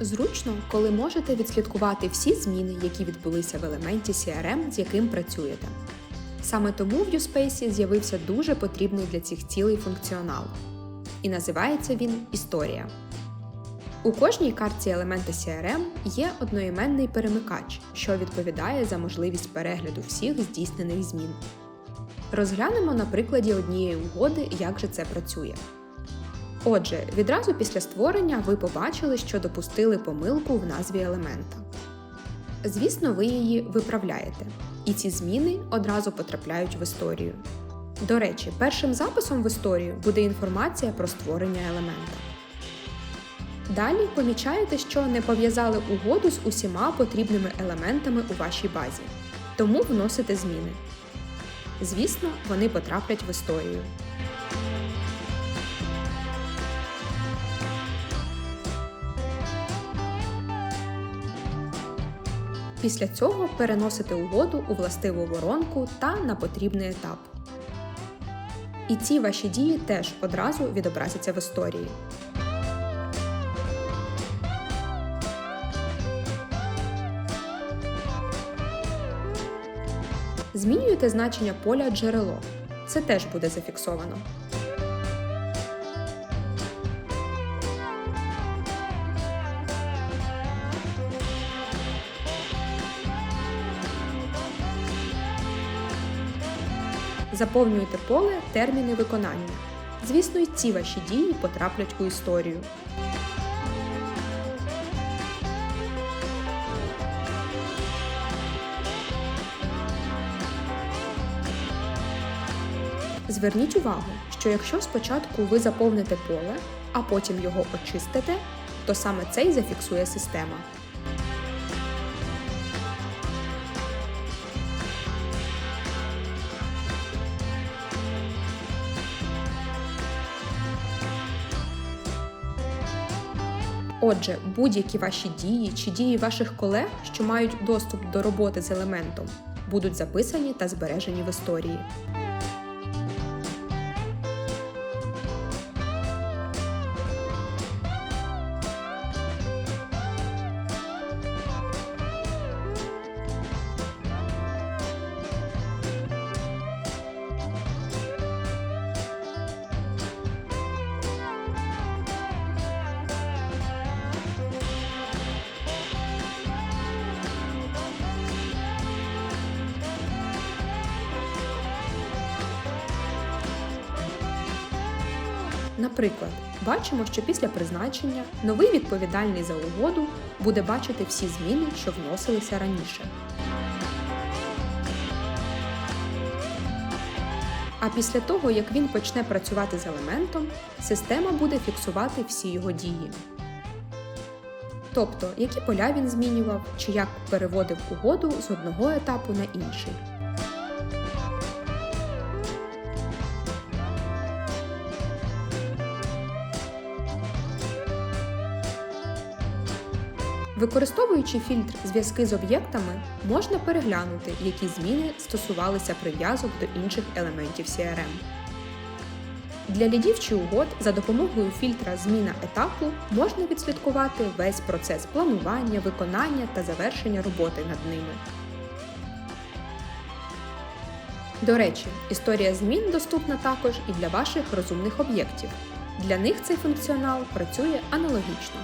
Зручно, коли можете відслідкувати всі зміни, які відбулися в елементі CRM, з яким працюєте. Саме тому в USpace з'явився дуже потрібний для цих цілей функціонал. І називається він Історія. У кожній картці елемента CRM є одноіменний перемикач, що відповідає за можливість перегляду всіх здійснених змін. Розглянемо на прикладі однієї угоди, як же це працює. Отже, відразу після створення ви побачили, що допустили помилку в назві елемента. Звісно, ви її виправляєте, і ці зміни одразу потрапляють в історію. До речі, першим записом в історію буде інформація про створення елемента. Далі помічаєте, що не пов'язали угоду з усіма потрібними елементами у вашій базі, тому вносите зміни. Звісно, вони потраплять в історію. Після цього переносите угоду у властиву воронку та на потрібний етап. І ці ваші дії теж одразу відобразяться в історії. Змінюєте значення поля джерело. Це теж буде зафіксовано. Заповнюєте поле терміни виконання. Звісно, і ці ваші дії потраплять у історію. Зверніть увагу, що якщо спочатку ви заповните поле, а потім його очистите, то саме це й зафіксує система. Отже, будь-які ваші дії чи дії ваших колег, що мають доступ до роботи з елементом, будуть записані та збережені в історії. Наприклад, бачимо, що після призначення новий відповідальний за угоду буде бачити всі зміни, що вносилися раніше. А після того, як він почне працювати з елементом, система буде фіксувати всі його дії. Тобто, які поля він змінював, чи як переводив угоду з одного етапу на інший. Використовуючи фільтр зв'язки з об'єктами, можна переглянути, які зміни стосувалися прив'язок до інших елементів CRM. Для лідів чи угод за допомогою фільтра Зміна етапу можна відслідкувати весь процес планування, виконання та завершення роботи над ними. До речі, історія змін доступна також і для ваших розумних об'єктів. Для них цей функціонал працює аналогічно.